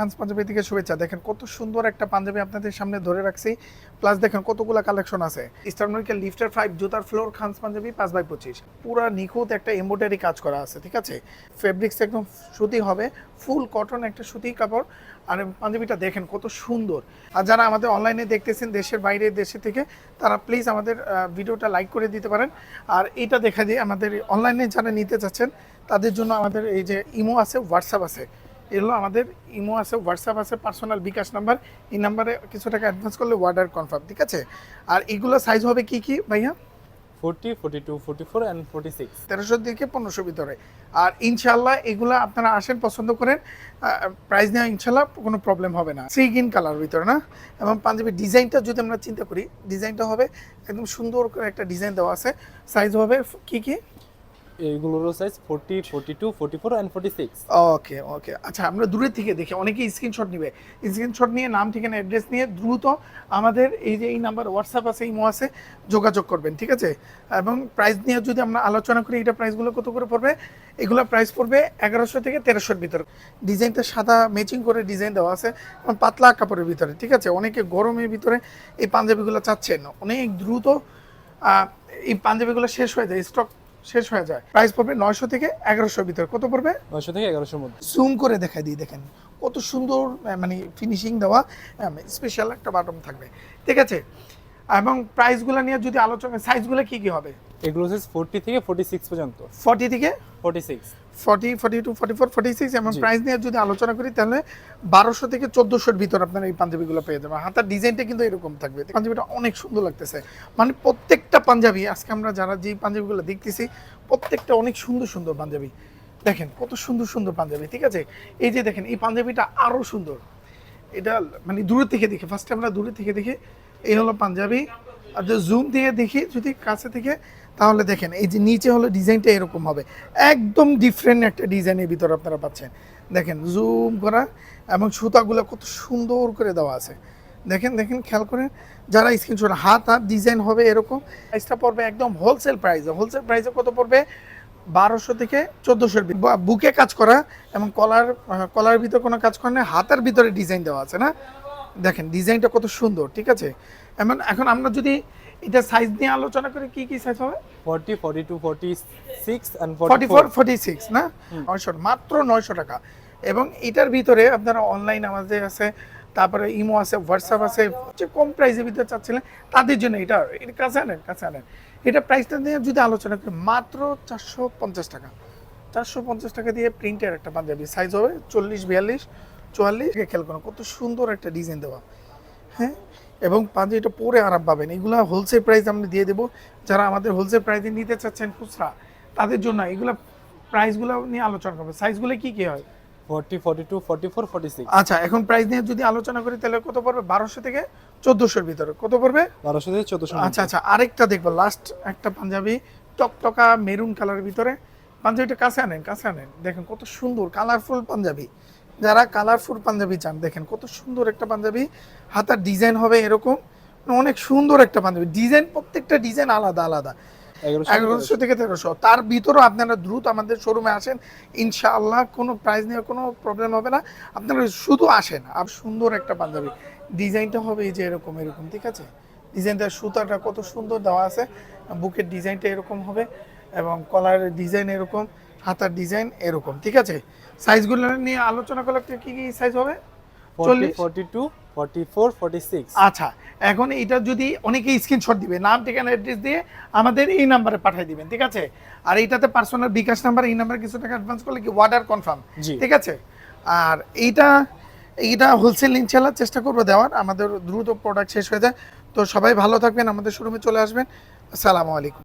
France panjabi থেকে শুভেচ্ছা। দেখেন কত সুন্দর একটা পাঞ্জাবি আপনাদের সামনে ধরে রাখছি। প্লাস দেখেন কতগুলো কালেকশন আছে। ইস্টার্নকে লিফটার ফাইভ জুতার ফ্লোর খান্স পাঞ্জাবি, পাঁচ বাই পঁচিশ। পুরা নিখুঁত একটা এম্ব্রয়ডারি কাজ করা আছে, ঠিক আছে? ফেব্রিক্স একদম সুতি হবে ফুল কটন একটা সুতি কাপড়। আর পাঞ্জাবিটা দেখেন কত সুন্দর। আর যারা আমাদের অনলাইনে দেখতেছেন, দেশের বাইরে, দেশে থেকে, তারা প্লিজ আমাদের ভিডিওটা লাইক করে দিতে পারেন। আর এটা দেখা দিয়ে আমাদের অনলাইনে যারা নিতে চাচ্ছেন, তাদের জন্য আমাদের এই যে ইমো আছে হোয়াটসঅ্যাপ আছে। এগুলো আমাদের ইমো আছে হোয়াটসঅ্যাপ আছে পার্সোনাল বিকাশ নাম্বার। এই নাম্বারে কিছু টাকা অ্যাডভান্স করলে অর্ডার কনফার্ম ঠিক আছে? আর এগুলো সাইজ হবে কি কি ভাইয়া? Forty forty two forty four and forty six তেরোশো থেকে পনেরোশো ভিতরে। আর ইনশাল্লাহ এগুলো আপনারা আসেন পছন্দ করেন প্রাইস নেওয়া ইনশাল্লাহ কোনো প্রবলেম হবে না। থ্রি গ্রিন কালার ভিতরে না? এবং পাঞ্জাবি ডিজাইনটা যদি আমরা চিন্তা করি ডিজাইনটা হবে একদম সুন্দর করে একটা ডিজাইন দেওয়া আছে। সাইজ হবে কি কি? এইগুলোরও size forty forty two forty four and forty six okay okay আচ্ছা আমরা দূরের থেকে দেখি, অনেকেই স্ক্রিনশট নিবে। স্ক্রিনশট নিয়ে, নাম, ঠিকানা অ্যাড্রেস নিয়ে দ্রুত আমাদের এই যে, এই নাম্বার হোয়াটসঅ্যাপ আছে ইমো আছে, যোগাযোগ করবেন, ঠিক আছে? এবং প্রাইস নিয়ে যদি আমরা আলোচনা করি এটা প্রাইসগুলো কত করে পড়বে? এগুলো প্রাইস পড়বে এগারোশো থেকে তেরোশোর ভিতর। ডিজাইনটা সাদা ম্যাচিং করে ডিজাইন দেওয়া আছে, এবং পাতলা কাপড়ের ভিতরে, ঠিক আছে? অনেকে গরমের ভিতরে এই পাঞ্জাবিগুলো চাচ্ছেন। অনেক দ্রুত এই পাঞ্জাবিগুলো শেষ হয়ে যায় স্টক শেষ হয়ে যায়। প্রাইস পড়বে নয়শো থেকে এগারোশোর ভিতরে। কত পড়বে? নয়শো থেকে এগারোশোর মধ্যে। জুম করে দেখাই দিই দেখেন। কত সুন্দর মানে ফিনিশিং দেওয়া স্পেশাল একটা বাটন থাকবে। ঠিক আছে? এবং প্রাইসগুলো নিয়ে যদি আলোচনা সাইজগুলো কি কি হবে? এগুলো ফোরটি থেকে ফোর্টি সিক্স পর্যন্ত। ফর্টি থেকে? Forty six forty forty two forty four forty six জি। প্রাইস নিয়ে যদি আলোচনা করি তাহলে বারোশো থেকে চোদ্দোশোর ভিতর আপনারা এই পাঞ্জাবিগুলো পেয়ে যাবেন। হাতার ডিজাইনটা কিন্তু এরকম থাকবে। পাঞ্জাবিটা অনেক সুন্দর লাগতেছে। মানে প্রত্যেকটা পাঞ্জাবি আজকে আমরা যারা যে পাঞ্জাবিগুলো দেখতেছি প্রত্যেকটা অনেক সুন্দর সুন্দর পাঞ্জাবি। দেখেন কত সুন্দর সুন্দর পাঞ্জাবি ঠিক আছে? এই যে দেখেন এই পাঞ্জাবিটা আরও সুন্দর। এটা মানে দূরে থেকে দেখে ফার্স্টে আমরা দূরে থেকে দেখি এই হলো পাঞ্জাবি। আর জুম দিয়ে দেখি যদি কাছে থেকে তাহলে দেখেন, এই যে নিচে হলো ডিজাইনটা এরকম হবে। একদম ডিফারেন্ট একটা ডিজাইনের ভিতরে আপনারা পাচ্ছেন। দেখেন জুম করা এবং সুতাগুলো কত সুন্দর করে দেওয়া আছে। দেখেন দেখেন, খেয়াল করেন, যারা স্ক্রিনশট হাত হাত ডিজাইন হবে এরকম প্রাইসটা পড়বে একদম হোলসেল প্রাইসে হোলসেল প্রাইসে কত পড়বে? বারোশো থেকে চোদ্দোশোর বুকে কাজ করা এবং কলার কলার ভিতরে কোনো কাজ করা নেই, হাতের ভিতরে ডিজাইন দেওয়া আছে না? দেখেন ডিজাইনটা কত সুন্দর, ঠিক আছে? এমন, এখন আমরা যদি এটা সাইজ নিয়ে আলোচনা করে কি কি সাইজ হবে? Forty forty two forty six and forty forty four four forty six না নয়শো মাত্র নয়শো টাকা। এবং এটার ভিতরে আপনারা অনলাইন আমাদের আছে তারপরে ইমো আছে হোয়াটসঅ্যাপ আছে যে কম প্রাইসের ভিতরে চাচ্ছিলেন তাদের জন্য এটা এটা কাছে আনেন কাছে আনেন। এটা প্রাইসটা নিয়ে যদি আলোচনা করি মাত্র চারশো পঞ্চাশ টাকা। চারশো পঞ্চাশ টাকা দিয়ে প্রিন্টের একটা পাঞ্জাবি সাইজ হবে চল্লিশ বিয়াল্লিশ চুয়াল্লিশ। খেয়াল করুন কত সুন্দর একটা ডিজাইন দেওয়া। হ্যাঁ? এবং পাঞ্জাবিটা পরে আরাম পাবেন। এগুলো হোলসেল প্রাইস আমরা দিয়ে দেবো। যারা আমাদের হোলসেল প্রাইসে নিতে চাচ্ছেন খুচরা তাদের জন্য এগুলো প্রাইসগুলো নিয়ে আলোচনা করব। সাইজগুলো কি কি হয়? Forty forty two forty four forty six আচ্ছা এখন প্রাইস নিয়ে যদি আলোচনা করি তাহলে কত পড়বে? বারোশো থেকে চোদ্দোশোর ভিতরে। কত পড়বে? বারোশো থেকে চোদ্দোশো আচ্ছা আচ্ছা আরেকটা দেখব। লাস্ট একটা পাঞ্জাবি টকটকা মেরুন কালারের ভিতরে। পাঞ্জাবিটা কাছে আনেন কাছে আনেন। দেখেন কত সুন্দর কালারফুল পাঞ্জাবি। যারা কালারফুল পাঞ্জাবি চান দেখেন কত সুন্দর একটা পাঞ্জাবি হাতার ডিজাইন হবে এরকম অনেক সুন্দর একটা পাঞ্জাবি ডিজাইন প্রত্যেকটা ডিজাইন আলাদা আলাদা। এগারোশো থেকে তেরোশো। তার ভিতরেও আপনারা দ্রুত আমাদের শোরুমে আসেন ইনশাআল্লাহ কোনো প্রাইস নিয়ে কোনো প্রবলেম হবে না। আপনারা শুধু আসেন আর সুন্দর একটা পাঞ্জাবি। ডিজাইনটা হবে এই যে এরকম এরকম ঠিক আছে? ডিজাইনটা সুতাটা কত সুন্দর দেওয়া আছে বুকের ডিজাইনটা এরকম হবে এবং কলারের ডিজাইন এরকম। হাতার ডিজাইন এরকম ঠিক আছে? সাইজগুলো নিয়ে আলোচনা করলে কি কি সাইজ হবে? আচ্ছা এখন এটা যদি অনেকেই স্ক্রিনশট দিবে নাম ঠিকানা অ্যাড্রেস দিয়ে আমাদের এই নাম্বারে পাঠিয়ে দিবেন ঠিক আছে? আর এইটাতে পার্সোনাল বিকাশ নাম্বার এই নাম্বারে কিছু টাকা অ্যাডভান্স করলে কি অর্ডার কনফার্ম ঠিক আছে? আর এইটা এইটা হোলসেল ইনশাল্লাহ চেষ্টা করব দেওয়ার আমাদের দ্রুত প্রোডাক্ট শেষ হয়ে যায়। তো সবাই ভালো থাকবেন আমাদের শোরুমে চলে আসবেন। আসসালামু আলাইকুম।